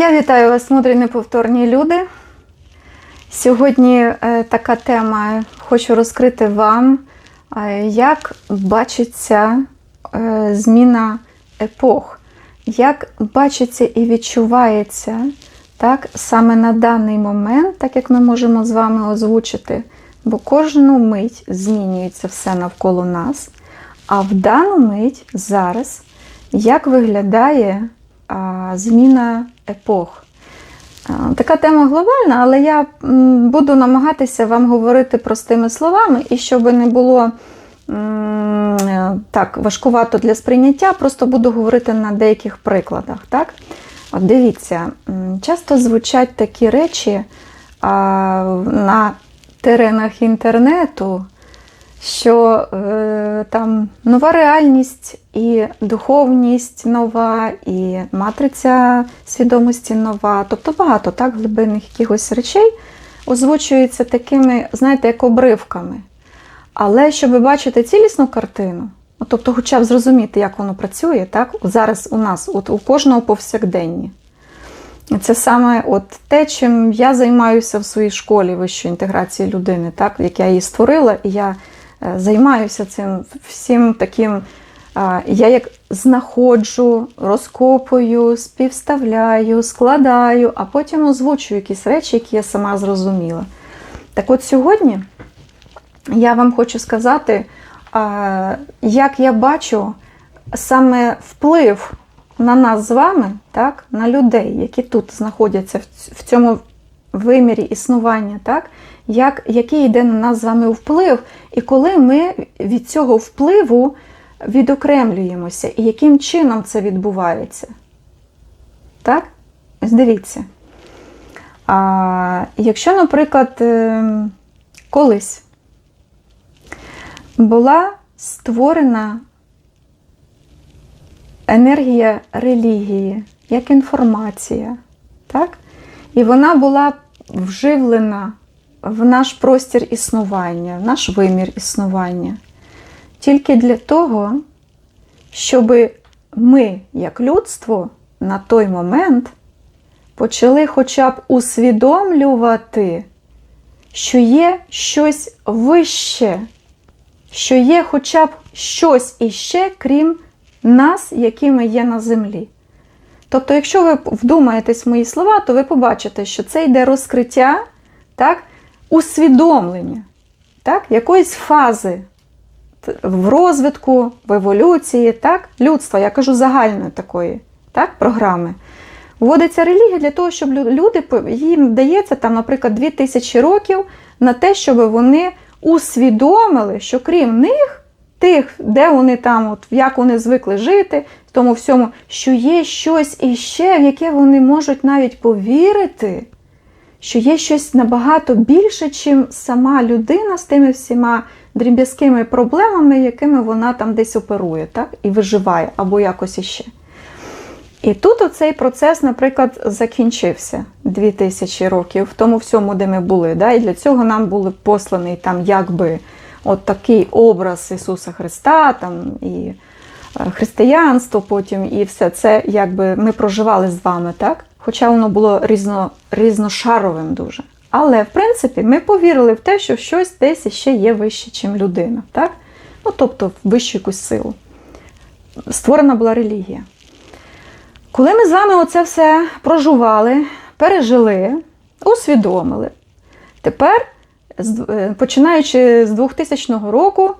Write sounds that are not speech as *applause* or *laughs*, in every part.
Я вітаю вас, мудрі неповторні люди. Сьогодні е, така тема хочу розкрити вам, е, як бачиться е, зміна епох, як бачиться і відчувається так, саме на даний момент, так як ми можемо з вами озвучити, бо кожну мить змінюється все навколо нас. А в дану мить зараз як виглядає зміна епох? Така тема глобальна, але я буду намагатися вам говорити простими словами, і щоб не було так важкувато для сприйняття, просто буду говорити на деяких прикладах. Так? От дивіться, часто звучать такі речі на теренах інтернету що е, там нова реальність і духовність нова, і матриця свідомості нова. Тобто багато так глибинних якихось речей озвучується такими, знаєте, як обривками. Але щоб бачити цілісну картину, ну, тобто, хоча б зрозуміти, як воно працює, так, зараз у нас, от у кожного повсякденні. Це саме от те, чим я займаюся в своїй школі вищої інтеграції людини, так, як я її створила, і я займаюся цим всім таким. Я як знаходжу, розкопую, співставляю, складаю, а потім озвучую якісь речі, які я сама зрозуміла. Так от сьогодні я вам хочу сказати, як я бачу саме вплив на нас з вами, так, на людей, які тут знаходяться в в цьому вимірі існування, так, як, який йде на нас з вами вплив, і коли ми від цього впливу відокремлюємося, і яким чином це відбувається. Так? Ось дивіться. А, якщо, наприклад, ем, колись була створена енергія релігії, як інформація, так? і вона була вживлена в наш простір існування, в наш вимір існування, тільки для того, щоб ми, як людство, на той момент почали хоча б усвідомлювати, що є щось вище, що є хоча б щось іще, крім нас, якими є на землі. Тобто, якщо ви вдумаєтесь в мої слова, то ви побачите, що це йде розкриття, так, усвідомлення так, якоїсь фази в розвитку, в еволюції, так, людства, я кажу загальної такої так, програми. Вводиться релігія для того, щоб люди, їм дається, там, наприклад, 2000 років на те, щоб вони усвідомили, що крім них, тих, де вони там, от, як вони звикли жити, в тому всьому, що є щось іще, в яке вони можуть навіть повірити, що є щось набагато більше, чим сама людина з тими всіма дріб'язкими проблемами, якими вона там десь оперує, так? і виживає, або якось іще. І тут оцей процес, наприклад, закінчився 2000 років в тому всьому, де ми були. Да? І для цього нам був посланий там якби от такий образ Ісуса Христа, там і християнство потім, і все це якби ми проживали з вами, так? Хоча воно було різно, різношаровим дуже. Але в принципі ми повірили в те, що щось десь ще є вище, ніж людина, так? Ну, тобто в вищу якусь силу. Створена була релігія. Коли ми з вами оце все прожували, пережили, усвідомили, тепер, е, починаючи з 2000 року, е,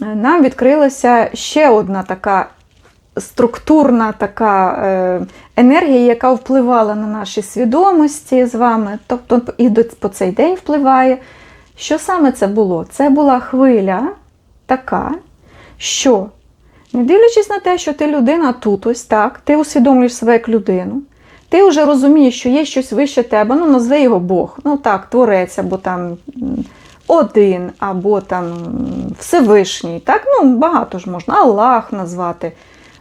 нам відкрилася ще одна така структурна така е, енергія, яка впливала на наші свідомості з вами, тобто і по цей день впливає. Що саме це було? Це була хвиля така, що не дивлячись на те, що ти людина тут, ось так, ти усвідомлюєш себе як людину, ти вже розумієш, що є щось вище тебе, ну назви його Бог, ну так, творець, або там один, або там Всевишній, так, ну багато ж можна, Аллах назвати,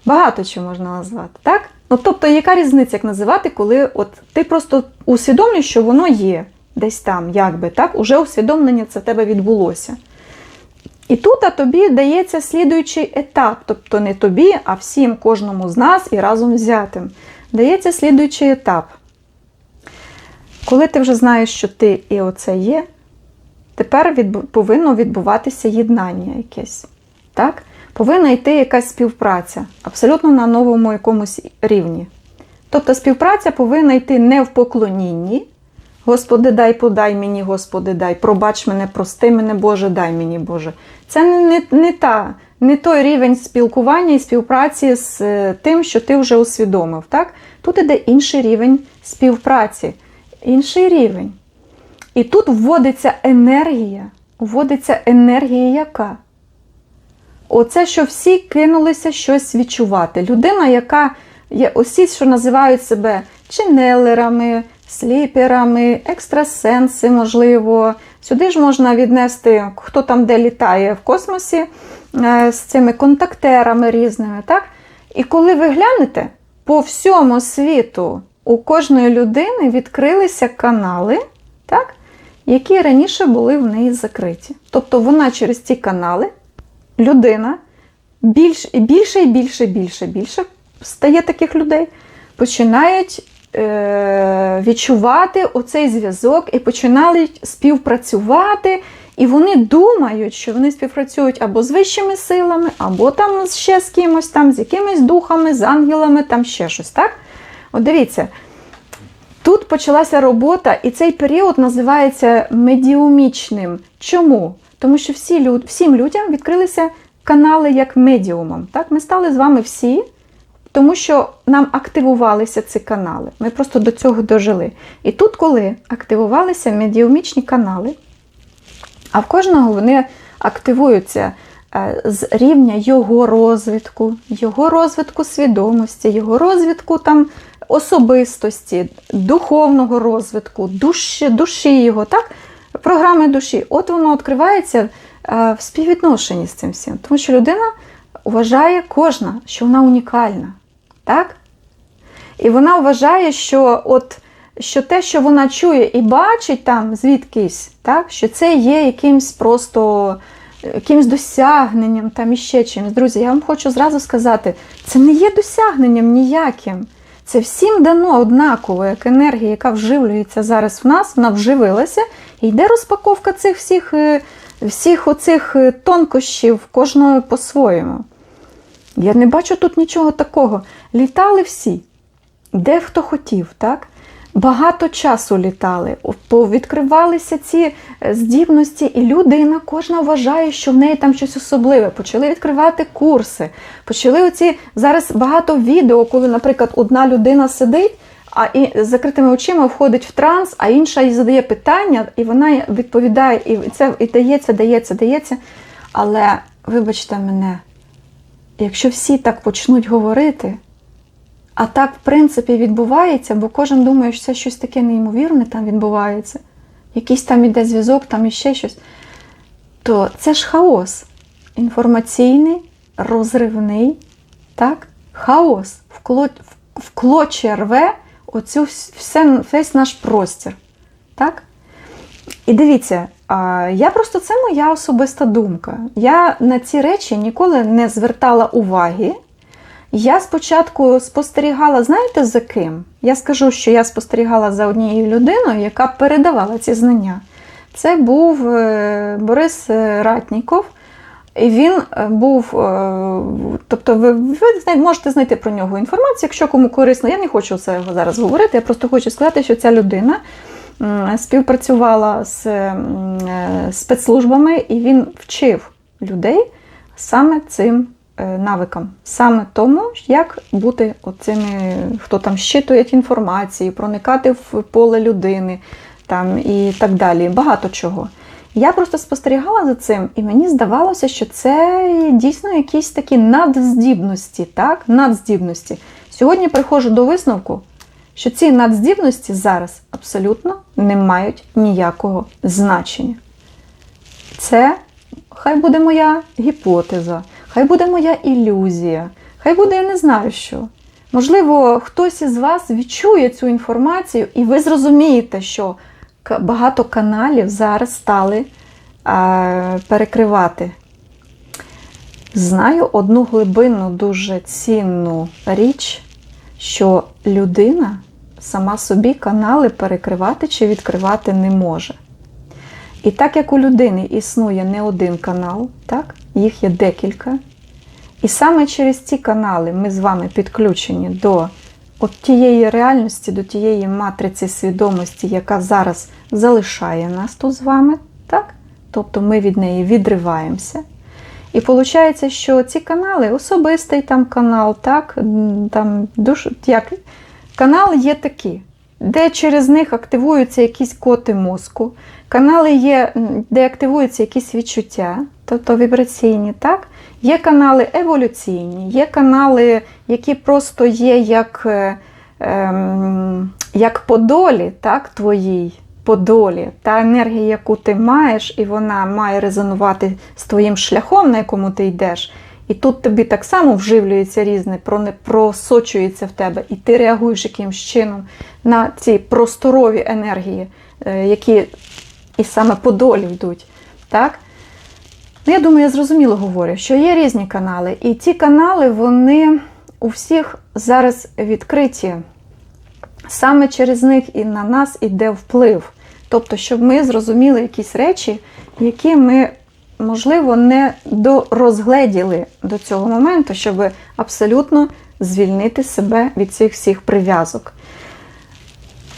багато чого можна назвати, так? Ну, тобто, яка різниця, як називати, коли от ти просто усвідомлюєш, що воно є десь там, якби, так, уже усвідомлення це в тебе відбулося. І тут а тобі дається слідуючий етап, тобто не тобі, а всім кожному з нас і разом взятим. Дається слідуючий етап. Коли ти вже знаєш, що ти і оце є, тепер відбу- повинно відбуватися єднання якесь. Так? Повинна йти якась співпраця, абсолютно на новому якомусь рівні. Тобто співпраця повинна йти не в поклонінні. Господи, дай, подай мені, Господи, дай, пробач мене, прости мене, Боже, дай мені, Боже. Це не, не, не, та, не той рівень спілкування і співпраці з е, тим, що ти вже усвідомив. Так? Тут іде інший рівень співпраці, інший рівень. І тут вводиться енергія. Вводиться енергія яка? Оце, що всі кинулися щось відчувати. Людина, яка є усі, що називають себе ченелерами, сліперами, екстрасенси, можливо. Сюди ж можна віднести, хто там де літає в космосі е, з цими контактерами різними. так? І коли ви глянете, по всьому світу у кожної людини відкрилися канали, так? Які раніше були в неї закриті. Тобто вона через ці канали людина більш, більше і більше, більше, більше стає таких людей, починають е, відчувати оцей зв'язок і починають співпрацювати. І вони думають, що вони співпрацюють або з вищими силами, або там ще з кимось, там, з якимись духами, з ангелами, там ще щось. так? От дивіться, Тут почалася робота, і цей період називається медіумічним. Чому? Тому що всі всім людям відкрилися канали як медіумом. Так? Ми стали з вами всі, тому що нам активувалися ці канали. Ми просто до цього дожили. І тут, коли активувалися медіумічні канали, а в кожного вони активуються е, з рівня його розвитку, його розвитку свідомості, його розвитку там особистості, духовного розвитку, душі, душі його, так? програми душі. От воно відкривається е, в співвідношенні з цим всім. Тому що людина вважає кожна, що вона унікальна. Так? І вона вважає, що от, що те, що вона чує і бачить там звідкись, так? що це є якимсь просто якимсь досягненням там іще чимось. Друзі, я вам хочу зразу сказати, це не є досягненням ніяким. Це всім дано однаково, як енергія, яка вживлюється зараз в нас, вона вживилася, і йде розпаковка цих всіх, е, всіх оцих е, тонкощів, кожного по-своєму. Я не бачу тут нічого такого. Літали всі, де хто хотів, так? Багато часу літали, відкривалися ці е, здібності, і людина кожна вважає, що в неї там щось особливе. Почали відкривати курси. Почали оці зараз багато відео, коли, наприклад, одна людина сидить, а і з закритими очима входить в транс, а інша їй задає питання, і вона відповідає, і це і дається, дається, дається. Але вибачте мене, якщо всі так почнуть говорити. А так, в принципі, відбувається, бо кожен думає, що це щось таке неймовірне там відбувається. Якийсь там іде зв'язок, там іще щось. То це ж хаос. Інформаційний, розривний, так? хаос вкло... вклоче рве оцю все, весь наш простір. Так? І дивіться, я просто це моя особиста думка. Я на ці речі ніколи не звертала уваги. Я спочатку спостерігала, знаєте, за ким? Я скажу, що я спостерігала за однією людиною, яка передавала ці знання. Це був е, Борис Ратніков. І він е, був, е, тобто, ви, ви можете знайти про нього інформацію, якщо кому корисно. Я не хочу це зараз говорити, я просто хочу сказати, що ця людина співпрацювала з спецслужбами і він вчив людей саме цим навикам, саме тому, як бути оцими, хто там щитує інформацію, проникати в поле людини там, і так далі. Багато чого. Я просто спостерігала за цим, і мені здавалося, що це дійсно якісь такі надздібності. так? Надздібності. Сьогодні приходжу до висновку, що ці надздібності зараз абсолютно не мають ніякого значення. Це хай буде моя гіпотеза, хай буде моя ілюзія, хай буде я не знаю що. Можливо, хтось із вас відчує цю інформацію, і ви зрозумієте, що багато каналів зараз стали а, перекривати. Знаю одну глибинну, дуже цінну річ, що людина сама собі канали перекривати чи відкривати не може. І так як у людини існує не один канал, так? їх є декілька. І саме через ці канали ми з вами підключені до от тієї реальності, до тієї матриці свідомості, яка зараз залишає нас тут з вами, так? тобто ми від неї відриваємося. І виходить, що ці канали, особистий там канал, так, там душ, як, канали є такі, де через них активуються якісь коти мозку. Канали є, де активуються якісь відчуття, тобто вібраційні, так? Є канали еволюційні, є канали, які просто є як, е, ем, як по долі, так, твоїй по долі. Та енергія, яку ти маєш, і вона має резонувати з твоїм шляхом, на якому ти йдеш. І тут тобі так само вживлюється різне, просочується в тебе, і ти реагуєш якимось чином на ці просторові енергії, е, які і саме по долі йдуть. Так? Ну, я думаю, я зрозуміло говорю, що є різні канали, і ці канали, вони у всіх зараз відкриті. Саме через них і на нас іде вплив. Тобто, щоб ми зрозуміли якісь речі, які ми, можливо, не дорозгледіли до цього моменту, щоб абсолютно звільнити себе від цих всіх прив'язок.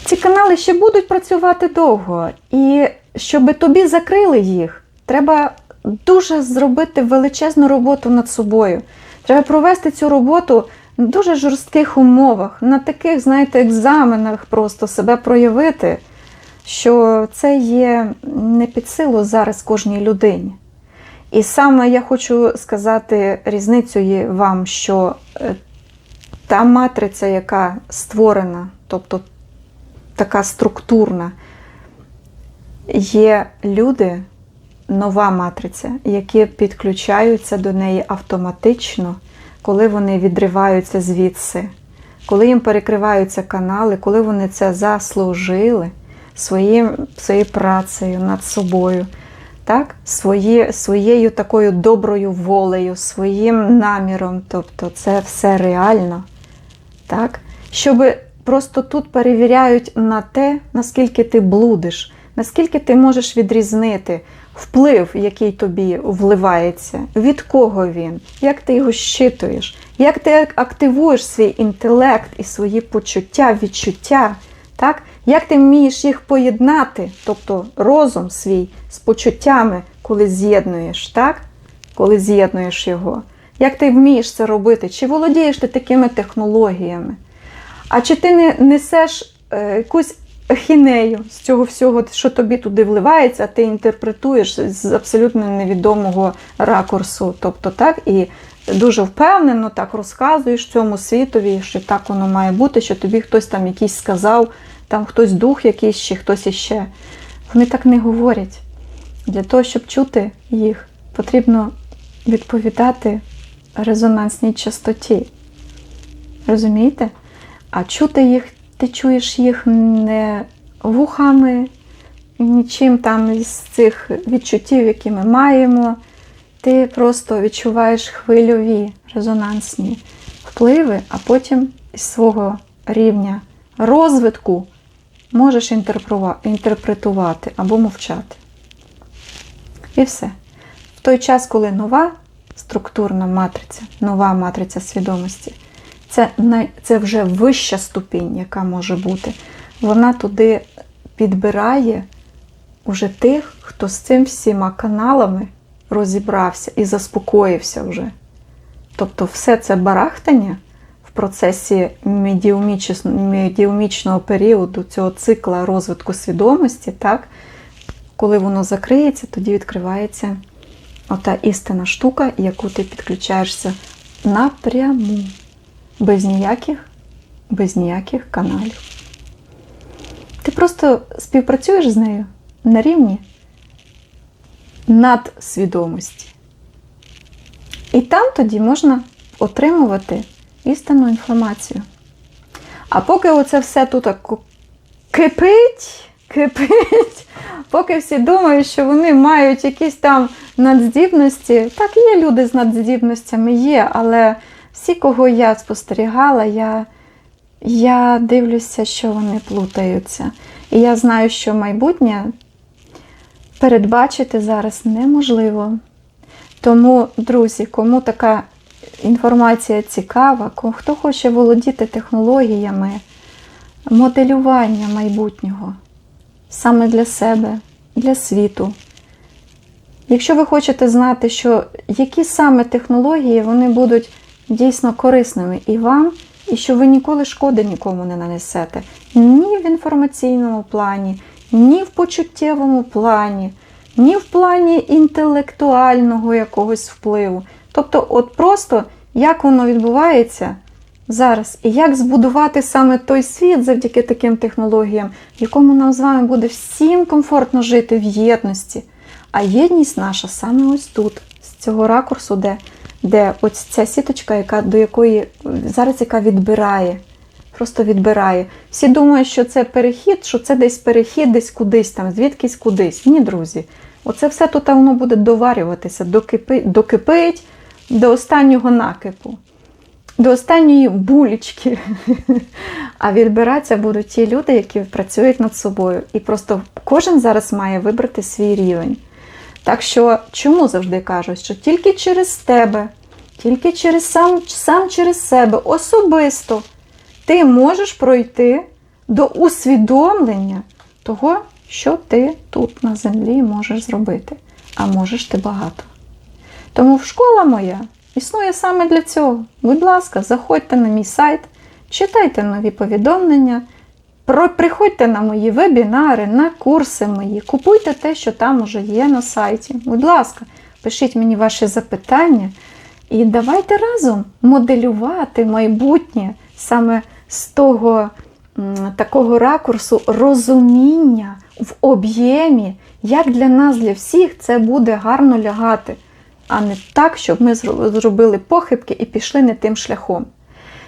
Ці канали ще будуть працювати довго, і щоб тобі закрили їх, треба дуже зробити величезну роботу над собою. Треба провести цю роботу в дуже жорстких умовах, на таких, знаєте, екзаменах просто себе проявити, що це є не під силу зараз кожній людині. І саме я хочу сказати різницю вам, що е, та матриця, яка створена, тобто така структурна, є люди, нова матриця, які підключаються до неї автоматично, коли вони відриваються звідси, коли їм перекриваються канали, коли вони це заслужили своїм, своєю працею над собою, так? Свої, своєю такою доброю волею, своїм наміром. Тобто це все реально. Так? Щоб просто тут перевіряють на те, наскільки ти блудиш, наскільки ти можеш відрізнити вплив, який тобі вливається, від кого він, як ти його щитуєш, як ти активуєш свій інтелект і свої почуття, відчуття, так? як ти вмієш їх поєднати, тобто розум свій з почуттями, коли з'єднуєш, так? коли з'єднуєш його. Як ти вмієш це робити? Чи володієш ти такими технологіями? А чи ти не несеш е, якусь ахінею з цього всього, що тобі туди вливається, ти інтерпретуєш з абсолютно невідомого ракурсу. Тобто так, і дуже впевнено так розказуєш цьому світові, що так воно має бути, що тобі хтось там якийсь сказав, там хтось дух якийсь чи хтось іще. Вони так не говорять. Для того, щоб чути їх, потрібно відповідати резонансній частоті. Розумієте? А чути їх, ти чуєш їх не вухами, нічим там із цих відчуттів, які ми маємо. Ти просто відчуваєш хвильові резонансні впливи, а потім із свого рівня розвитку можеш інтерпретувати або мовчати. І все. В той час, коли нова структурна матриця, нова матриця свідомості, це, це вже вища ступінь, яка може бути. Вона туди підбирає уже тих, хто з цим всіма каналами розібрався і заспокоївся вже. Тобто, все це барахтання в процесі медіуміч- медіумічного періоду цього цикла розвитку свідомості, так, коли воно закриється, тоді відкривається ота істинна штука, яку ти підключаєшся напряму без ніяких, без ніяких каналів. Ти просто співпрацюєш з нею на рівні надсвідомості. І там тоді можна отримувати істинну інформацію. А поки оце все тут кипить, кипить, *laughs* поки всі думають, що вони мають якісь там надздібності. Так, є люди з надздібностями, є, але всі, кого я спостерігала, я я дивлюся, що вони плутаються. І я знаю, що майбутнє передбачити зараз неможливо. Тому, друзі, кому така інформація цікава, хто хоче володіти технологіями моделювання майбутнього саме для себе, для світу. Якщо ви хочете знати, що які саме технології вони будуть дійсно корисними і вам, і що ви ніколи шкоди нікому не нанесете ні в інформаційному плані, ні в почуттєвому плані, ні в плані інтелектуального якогось впливу. Тобто, от просто як воно відбувається зараз, і як збудувати саме той світ завдяки таким технологіям, в якому нам з вами буде всім комфортно жити в єдності. А єдність наша саме ось тут, з цього ракурсу, де, де ось ця сіточка, яка, до якої зараз яка відбирає, просто відбирає. Всі думають, що це перехід, що це десь перехід, десь кудись там, звідкись кудись. Ні, друзі. Оце все тут воно буде доварюватися, докипи, докипить до останнього накипу, до останньої булічки. *laughs* А відбиратися будуть ті люди, які працюють над собою. І просто кожен зараз має вибрати свій рівень. Так що, чому завжди кажуть, що тільки через тебе, тільки через сам, сам через себе особисто ти можеш пройти до усвідомлення того, що ти тут на землі можеш зробити. А можеш ти багато. Тому школа моя існує саме для цього. Будь ласка, заходьте на мій сайт, читайте нові повідомлення, приходьте на мої вебінари, на курси мої, купуйте те, що там уже є на сайті. Будь ласка, пишіть мені ваші запитання і давайте разом моделювати майбутнє саме з того такого ракурсу розуміння в об'ємі, як для нас, для всіх це буде гарно лягати, а не так, щоб ми зробили похибки і пішли не тим шляхом.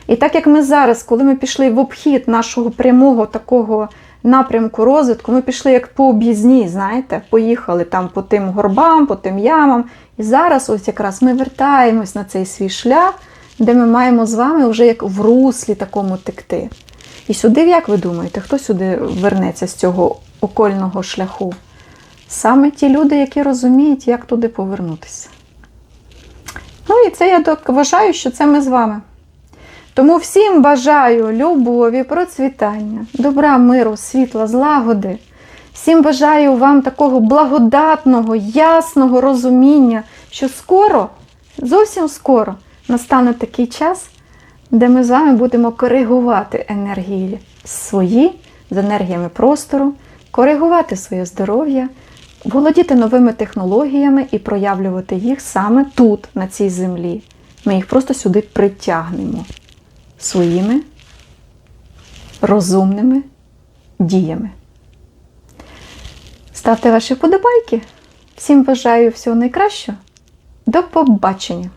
І так як ми зараз, коли ми пішли в обхід нашого прямого такого напрямку розвитку, ми пішли як по об'їзній, знаєте, поїхали там по тим горбам, по тим ямам. І зараз ось якраз ми вертаємось на цей свій шлях, де ми маємо з вами вже як в руслі такому текти. І сюди, як ви думаєте, хто сюди вернеться з цього окольного шляху? Саме ті люди, які розуміють, як туди повернутися. Ну і це я вважаю, що це ми з вами. Тому всім бажаю любові, процвітання, добра, миру, світла, злагоди. Всім бажаю вам такого благодатного, ясного розуміння, що скоро, зовсім скоро, настане такий час, де ми з вами будемо коригувати енергії свої з енергіями простору, коригувати своє здоров'я, володіти новими технологіями і проявлювати їх саме тут, на цій землі. Ми їх просто сюди притягнемо своїми розумними діями. Ставте ваші вподобайки. Всім бажаю всього найкращого. До побачення!